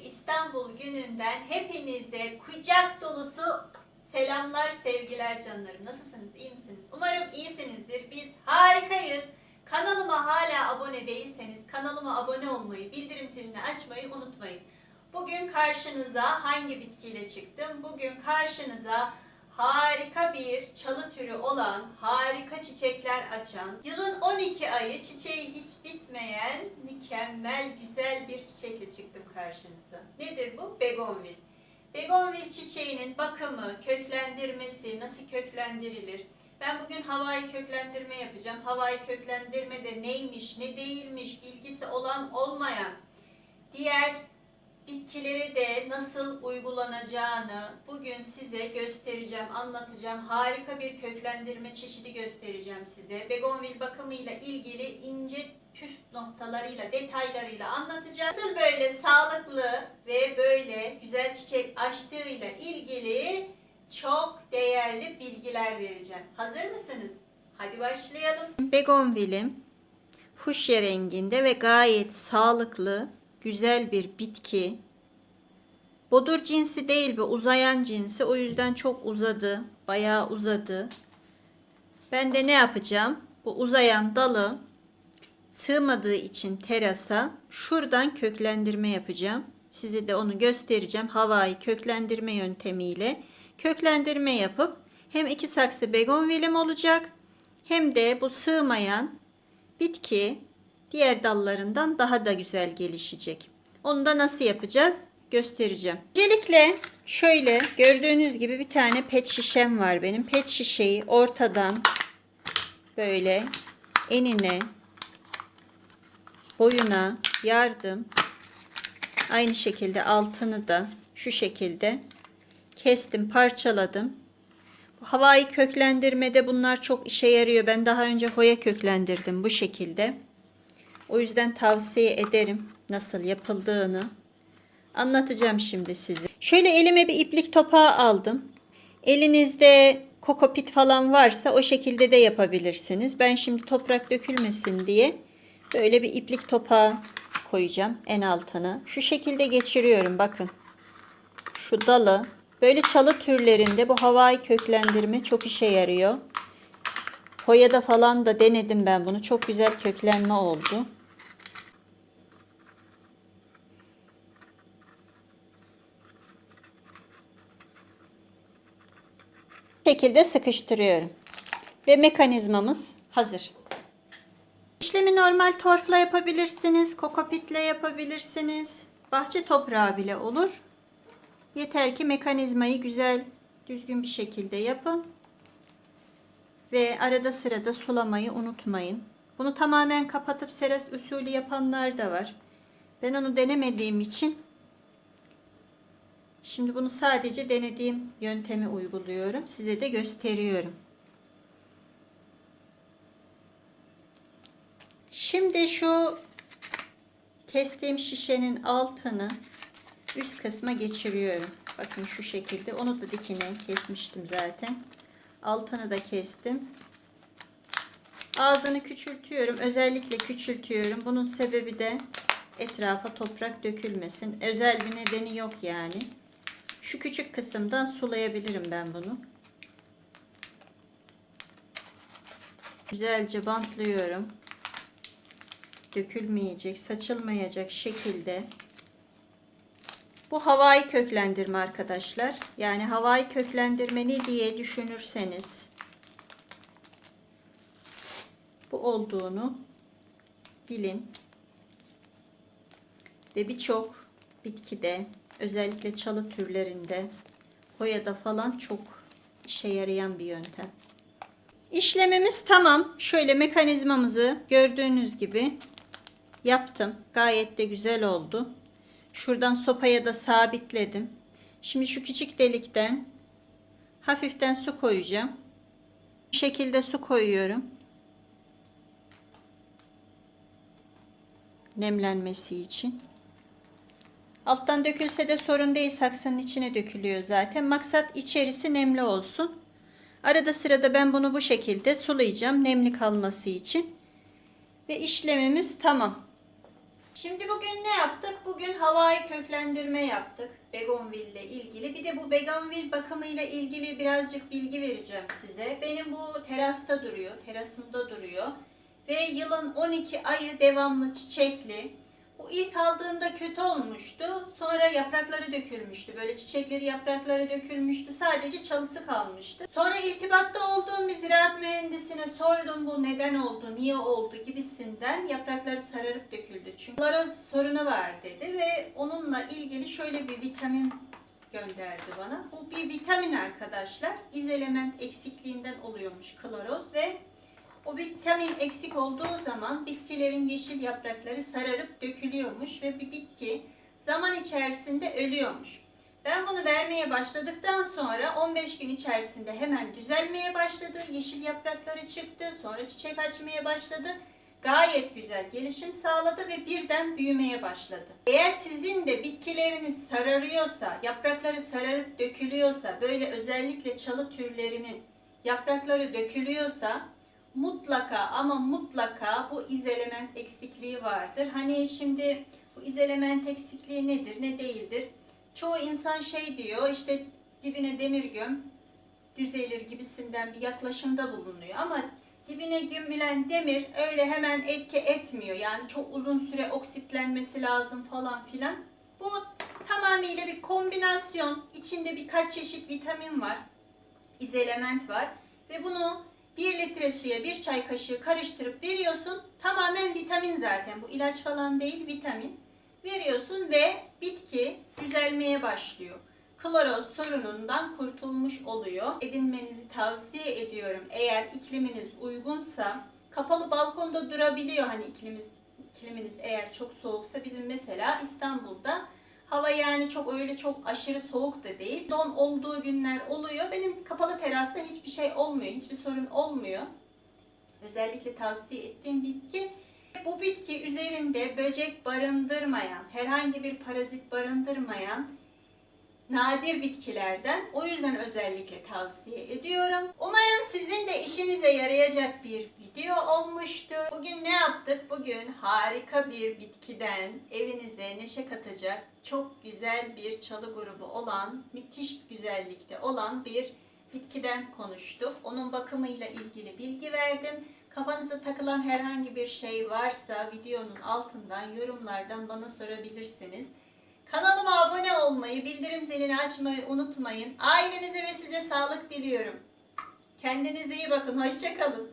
İstanbul gününden hepinize kucak dolusu selamlar, sevgiler canlarım. Nasılsınız, iyi misiniz? Umarım iyisinizdir. Biz harikayız. Kanalıma hala abone değilseniz kanalıma abone olmayı, bildirim zilini açmayı unutmayın. Bugün karşınıza hangi bitkiyle çıktım? Bugün karşınıza harika bir çalı türü olan, harika çiçekler açan, yılın 12 ayı çiçeği hiç bitmeyen, mükemmel, güzel bir çiçekle çıktım karşınıza. Nedir bu? Begonvil. Begonvil çiçeğinin bakımı, köklendirmesi, nasıl köklendirilir? Ben bugün havai köklendirme yapacağım. Havai köklendirme de neymiş, ne değilmiş, bilgisi olan olmayan, diğer bitkileri de nasıl uygulanacağını bugün size göstereceğim, anlatacağım. Harika bir köklendirme çeşidi göstereceğim size. Begonvil bakımıyla ilgili ince püf noktalarıyla, detaylarıyla anlatacağım. Nasıl böyle sağlıklı ve böyle güzel çiçek açtığıyla ilgili çok değerli bilgiler vereceğim. Hazır mısınız? Hadi başlayalım. Begonvilim fuşya renginde ve gayet sağlıklı, güzel bir bitki. Bodur cinsi değil bu uzayan cinsi. O yüzden çok uzadı. Bayağı uzadı. Ben de ne yapacağım? Bu uzayan dalı sığmadığı için terasa şuradan köklendirme yapacağım. Size de onu göstereceğim. Havai köklendirme yöntemiyle köklendirme yapıp hem iki saksı begonvilim olacak hem de bu sığmayan bitki diğer dallarından daha da güzel gelişecek. Onu da nasıl yapacağız göstereceğim. Öncelikle şöyle gördüğünüz gibi bir tane pet şişem var benim. Pet şişeyi ortadan böyle enine boyuna yardım aynı şekilde altını da şu şekilde kestim parçaladım. Havai köklendirmede bunlar çok işe yarıyor. Ben daha önce hoya köklendirdim bu şekilde. O yüzden tavsiye ederim nasıl yapıldığını. Anlatacağım şimdi size. Şöyle elime bir iplik topağı aldım. Elinizde kokopit falan varsa o şekilde de yapabilirsiniz. Ben şimdi toprak dökülmesin diye böyle bir iplik topağı koyacağım en altına. Şu şekilde geçiriyorum bakın. Şu dalı böyle çalı türlerinde bu havai köklendirme çok işe yarıyor. Hoya'da falan da denedim ben bunu. Çok güzel köklenme oldu. Şekilde sıkıştırıyorum. Ve mekanizmamız hazır. İşlemi normal torfla yapabilirsiniz, kokopitle yapabilirsiniz. Bahçe toprağı bile olur. Yeter ki mekanizmayı güzel, düzgün bir şekilde yapın. Ve arada sırada sulamayı unutmayın. Bunu tamamen kapatıp seres usulü yapanlar da var. Ben onu denemediğim için şimdi bunu sadece denediğim yöntemi uyguluyorum. Size de gösteriyorum. Şimdi şu kestiğim şişenin altını üst kısma geçiriyorum. Bakın şu şekilde. Onu da dikine kesmiştim zaten. Altını da kestim. Ağzını küçültüyorum. Özellikle küçültüyorum. Bunun sebebi de etrafa toprak dökülmesin. Özel bir nedeni yok yani. Şu küçük kısımdan sulayabilirim ben bunu. Güzelce bantlıyorum. Dökülmeyecek, saçılmayacak şekilde. Bu havai köklendirme arkadaşlar. Yani havai köklendirme ne diye düşünürseniz bu olduğunu bilin. Ve birçok bitkide özellikle çalı türlerinde hoyada falan çok işe yarayan bir yöntem. İşlemimiz tamam. Şöyle mekanizmamızı gördüğünüz gibi yaptım. Gayet de güzel oldu. Şuradan sopaya da sabitledim. Şimdi şu küçük delikten hafiften su koyacağım. Bu şekilde su koyuyorum. Nemlenmesi için. Alttan dökülse de sorun değil. Saksının içine dökülüyor zaten. Maksat içerisi nemli olsun. Arada sırada ben bunu bu şekilde sulayacağım. Nemli kalması için. Ve işlemimiz tamam. Şimdi bugün ne yaptık? Bugün havai köklendirme yaptık. Begonville ile ilgili. Bir de bu begonville bakımıyla ilgili birazcık bilgi vereceğim size. Benim bu terasta duruyor. Terasımda duruyor. Ve yılın 12 ayı devamlı çiçekli. İlk aldığımda kötü olmuştu. Sonra yaprakları dökülmüştü. Böyle çiçekleri yaprakları dökülmüştü. Sadece çalısı kalmıştı. Sonra iltibatta olduğum bir ziraat mühendisine sordum bu neden oldu, niye oldu gibisinden. Yaprakları sararıp döküldü çünkü. Klaroz sorunu var dedi ve onunla ilgili şöyle bir vitamin gönderdi bana. Bu bir vitamin arkadaşlar. İzelement eksikliğinden oluyormuş kloroz ve o vitamin eksik olduğu zaman bitkilerin yeşil yaprakları sararıp dökülüyormuş ve bir bitki zaman içerisinde ölüyormuş. Ben bunu vermeye başladıktan sonra 15 gün içerisinde hemen düzelmeye başladı. Yeşil yaprakları çıktı, sonra çiçek açmaya başladı. Gayet güzel gelişim sağladı ve birden büyümeye başladı. Eğer sizin de bitkileriniz sararıyorsa, yaprakları sararıp dökülüyorsa, böyle özellikle çalı türlerinin yaprakları dökülüyorsa mutlaka ama mutlaka bu izelement eksikliği vardır. Hani şimdi bu izelement eksikliği nedir, ne değildir? Çoğu insan şey diyor işte dibine demir göm düzelir gibisinden bir yaklaşımda bulunuyor ama dibine gömülen demir öyle hemen etki etmiyor. Yani çok uzun süre oksitlenmesi lazım falan filan. Bu tamamıyla bir kombinasyon. İçinde birkaç çeşit vitamin var. izelement var ve bunu 1 litre suya 1 çay kaşığı karıştırıp veriyorsun. Tamamen vitamin zaten. Bu ilaç falan değil, vitamin. Veriyorsun ve bitki düzelmeye başlıyor. Kloroz sorunundan kurtulmuş oluyor. Edinmenizi tavsiye ediyorum. Eğer ikliminiz uygunsa kapalı balkonda durabiliyor hani iklimimiz ikliminiz eğer çok soğuksa bizim mesela İstanbul'da hava yani çok öyle çok aşırı soğuk da değil. Don olduğu günler oluyor. Benim kapalı terasta hiçbir şey olmuyor. Hiçbir sorun olmuyor. Özellikle tavsiye ettiğim bitki bu bitki üzerinde böcek barındırmayan, herhangi bir parazit barındırmayan nadir bitkilerden. O yüzden özellikle tavsiye ediyorum. Umarım sizin de işinize yarayacak bir video olmuştur. Bugün ne yaptık? Bugün harika bir bitkiden evinize neşe katacak çok güzel bir çalı grubu olan, müthiş güzellikte olan bir bitkiden konuştuk. Onun bakımıyla ilgili bilgi verdim. Kafanıza takılan herhangi bir şey varsa videonun altından yorumlardan bana sorabilirsiniz. Kanalıma abone olmayı, bildirim zilini açmayı unutmayın. Ailenize ve size sağlık diliyorum. Kendinize iyi bakın. Hoşçakalın.